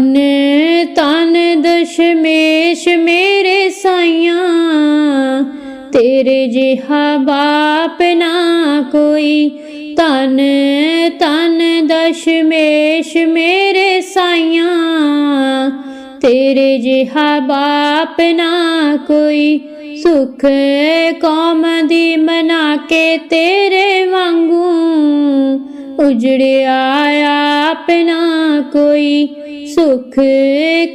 ਤਨ ਤਨ ਦਸ਼ਮੇਸ਼ ਮੇਰੇ ਸਾਈਆਂ। ਤੇਰੇ ਜਿਹਾ ਬਾਪ ਨਾ ਕੋਈ। ਤਨ ਤਨ ਦਸ਼ਮੇਸ਼ ਮੇਰੇ ਸਾਈਆਂ। ਤੇਰੇ ਜਿਹਾ ਬਾਪ ਨਾ ਕੋਈ। ਸੁਖ ਕੌਮ ਦੀ ਮਨਾ ਕੇ ਤੇਰੇ ਵਾਂਗੂ। ਉਜੜਿਆ ਆਪਣਾ ਕੋਈ। ਸੁਖ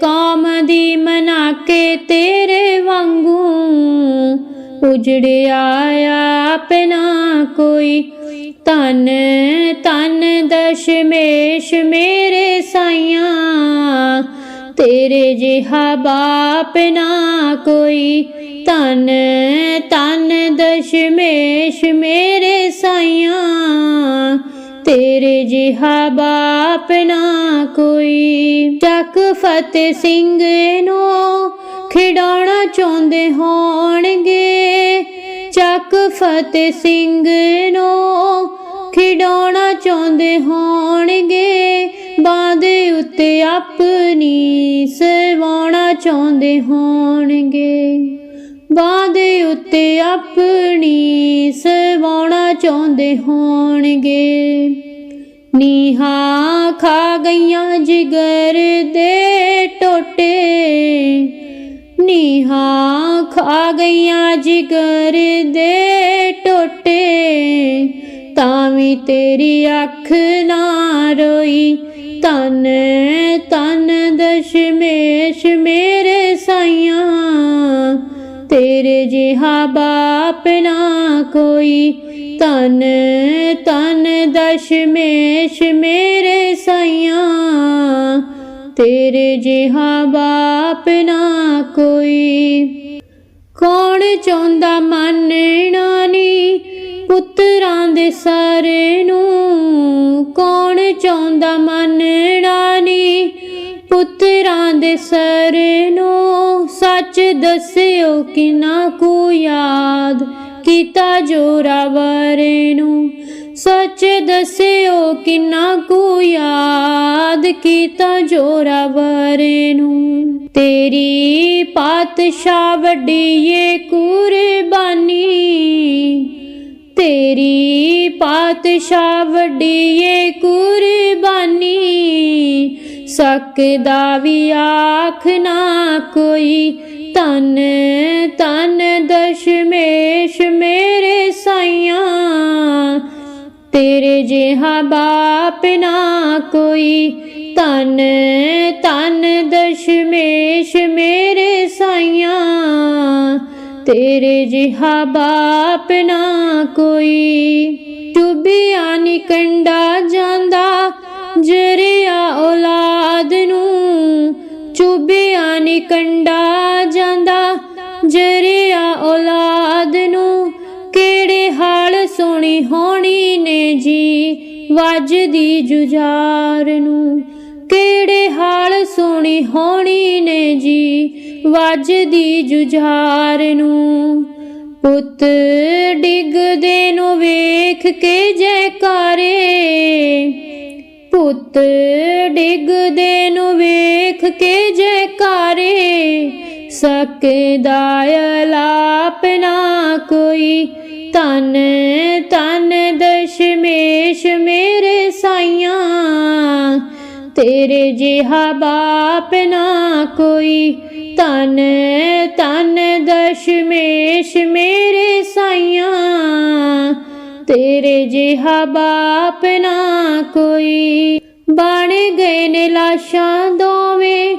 ਕੌਮ ਦੀ ਮਨਾ ਕੇ ਤੇਰੇ ਵਾਂਗੂ। ਉਜੜਿਆ ਆਪਣਾ ਕੋਈ ਤਨ ਤਨ ਦਸ਼ਮੇਸ਼ ਮੇਰੇ ਸਾਈਆਂ। ਤੇਰੇ ਜਿਹਾ ਬਾਪ ਨਾ ਕੋਈ ਤਨ ਤਨ ਦਸ਼ਮੇਸ਼ ਮੇਰੇ ਸਾਈਆਂ। ਤੇਰੇ ਜਿਹਾ ਬਾਪ ਨਾ ਕੋਈ। ਚੱਕ ਫਤਿਹ ਸਿੰਘ ਨੂੰ ਖਿਡਾਉਣਾ ਚਾਹੁੰਦੇ ਹੋਣਗੇ। ਚੱਕ ਫਤਿਹ ਸਿੰਘ ਨੂੰ ਖਿਡਾਉਣਾ ਚਾਹੁੰਦੇ ਹੋਣਗੇ। ਬਾਂਦੇ ਉੱਤੇ ਆਪਣੀ ਸਵਾਉਣਾ ਚਾਹੁੰਦੇ ਹੋਣਗੇ। ਬਾਂਦੇ ਉੱਤੇ ਆਪਣੀ ਸਵਾਉਣਾ ਚਾਹੁੰਦੇ ਹੋਣਗੇ। ਨੀਹਾਂ ਖਾ ਗਈਆਂ ਜਿਗਰ ਦੇ ਟੋਟੇ। ਨੀਹਾਂ ਖਾ ਗਈਆਂ ਜਿਗਰ ਦੇ ਟੋਟੇ। ਤਾਂ ਵੀ ਤੇਰੀ ਅੱਖ ਨਾ ਰੋਈ। ਤਨ ਤਨ ਦਸ਼ਮੇਸ਼ ਮੇਰੇ ਸਾਈਆਂ। ਤੇਰੇ ਜਿਹਾ ਬਾਪ ਨਾ ਕੋਈ। ਤਨ ਤਨ ਦਸ਼ਮੇਸ਼ ਮੇਰੇ ਸਾਈਆਂ। ਤੇਰੇ ਜਿਹਾ ਬਾਪ ਨਾ ਕੋਈ। ਕੌਣ ਚਾਹੁੰਦਾ ਮੰਨਣਾ ਨੀ। ਪੁੱਤਰਾਂ ਦੇ ਸਾਰੇ ਨੂੰ ਪੁੱਤਰਾਂ ਦੇ ਸਾਰੇ ਨੂੰ ਸੱਚ ਦੱਸਿਓ ਕਿਨਾ ਕੋ ਯਾਦ ਕੀਤਾ ਜੋਰਾਵਰ ਨੂੰ ਸੱਚ ਦੱਸਿਓ ਕਿਨਾ ਕੋ ਯਾਦ ਕੀਤਾ ਜੋਰਾਵਰ ਨੂੰ ਤੇਰੀ ਪਾਤਸ਼ਾਹ ਵੱਡੀ ਕੁਰਬਾਨੀ, ਤੇਰੀ ਪਾਤਸ਼ਾਹ ਵੱਡੀ ਏ ਸਕਦਾ ਵੀ ਆਖ ਨਾ ਕੋਈ। ਤਨ ਤਨ ਦਸ਼ਮੇਸ਼ ਮੇਰੇ ਸਾਈਆਂ। ਤੇਰੇ ਜਿਹਾ ਬਾਪ ਨਾ ਕੋਈ। ਤਨ ਤਨ ਦਸ਼ਮੇਸ਼ ਮੇਰੇ ਸਾਈਆਂ। ਤੇਰੇ ਜਿਹਾ ਬਾਪ ਨਾ ਕੋਈ। ਚੁਬਿਆ ਨੀ ਕੰਡਾ ਜਾਂਦਾ। ਜਰਿਆ ਔਲਾਦ ਨੂੰ ਚੁਬਿਆ ਨੀ ਕੰਡਾ ਜਾਂਦਾ। ਜਰਿਆ ਔਲਾਦ ਨੂੰ ਕਿਹੜੇ ਹਾਲ ਸੋਣੀ ਹੋਣੀ ਨੇ ਜੀ? ਵੱਜਦੀ ਜੁਝਾਰ ਨੂੰ ਕਿਹੜੇ ਹਾਲ ਸੋਣੀ ਹੋਣੀ ਨੇ ਜੀ? ਵੱਜਦੀ ਜੁਝਾਰ ਨੂੰ ਪੁੱਤ ਡਿੱਗਦੇ ਨੂੰ ਵੇਖ ਕੇ ਜੈਕਾਰੇ ਪੁੱਤ ਡਿੱਗਦੇ ਨੂੰ ਵੇਖ ਕੇ ਜੈਕਾਰੇ, ਸਕਦਾ ਅਲਾਪ ਨਾ ਕੋਈ। ਤਨ ਤਨ ਦਸ਼ਮੇਸ਼ ਮੇਰੇ ਸਾਈਆਂ, ਤੇਰੇ ਜਿਹਾ ਬਾਪ ਨਾ ਕੋਈ। ਤਨ ਤਨ ਦਸ਼ਮੇਸ਼ ਮੇਰੇ ਤੇਰੇ ਜਿਹਾ ਬਾਪ ਨਾ ਕੋਈ। ਬਣ ਗਏ ਨੇ ਲਾਸ਼ਾਂ ਦੋਵੇਂ,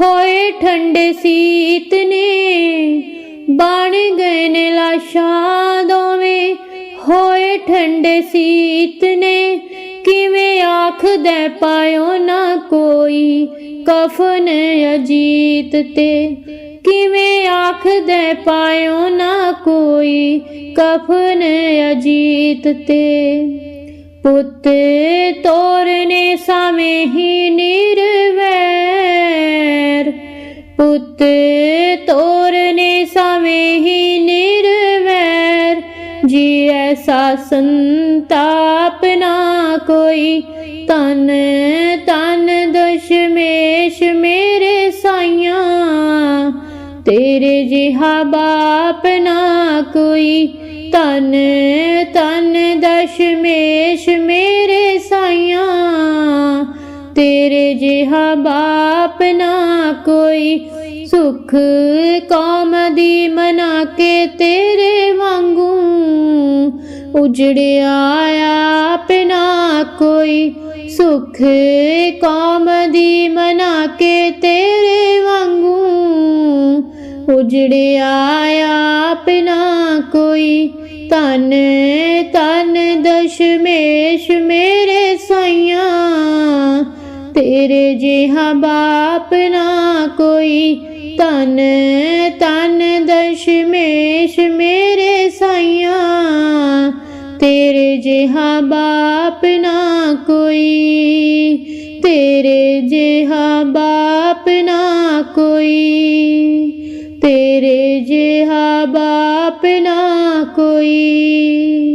ਹੋਏ ਠੰਡੇ ਸੀਤ ਨੇ। ਬਣ ਗਏ ਨੇ ਲਾਸ਼ਾਂ ਦੋਵੇਂ, ਹੋਏ ਠੰਡੇ ਸੀਤ ਨੇ। ਕਿਵੇਂ ਆਖਦੇ ਪਾਇਓ ਨਾ ਕੋਈ, ਕਫਨ ਅਜੀਤ ਤੇ। ਕਿਵੇਂ ਆਖਦੇ ਪਾਇਓ ਨਾ ਕੋਈ ਕਫਨ ਅਜੀਤ ਤੇ। ਪੁੱਤ ਤੋਰਨੇ ਸਮੇਂ ਹੀ ਨਿਰਵੈਰ। ਪੁੱਤ ਤੋਰਨੇ ਸਮੇਂ ਹੀ ਨਿਰਵੈਰ। ਜੀ ਐਸਾ ਸੰਤਾਪ ਨਾ ਕੋਈ ਤਨ ਤਨ ਤੇਰੇ ਜਿਹਾ ਬਾਪ ਨਾ ਕੋਈ। ਤਨ ਤਨ ਦਸ਼ਮੇਸ਼ ਮੇਰੇ ਸਾਈਆਂ। ਤੇਰੇ ਜਿਹਾ ਬਾਪ ਨਾ ਕੋਈ। ਸੁਖ ਕੌਮ ਦੀ ਮਨਾ ਕੇ ਤੇਰੇ ਵਾਂਗੂ। ਉਜੜਿਆ ਆਪ ਨਾ ਕੋਈ। ਸੁਖ ਕੌਮ ਦੀ ਮਨਾ ਕੇ ਤੇਰੇ ਵਾਂਗੂ। ਉਜੜਿਆ ਆਪ ਨਾ ਕੋਈ। ਤਨ ਤਨ ਦਸ਼ਮੇਸ਼ ਮੇਰੇ ਸਾਈਆਂ। ਤੇਰੇ ਜਿਹਾ ਬਾਪ ਨਾ ਕੋਈ। ਤਨ ਤਨ ਦਸ਼ਮੇਸ਼ ਮੇਰੇ ਸਾਈਆਂ। ਤੇਰੇ ਜਿਹਾ ਬਾਪ ਨਾ ਕੋਈ। ਤੇਰੇ ਜਿਹਾ ਬਾਪ ਨਾ ਕੋਈ। ਤੇਰੇ ਜਿਹਾ ਬਾਪ ਨਾ ਕੋਈ।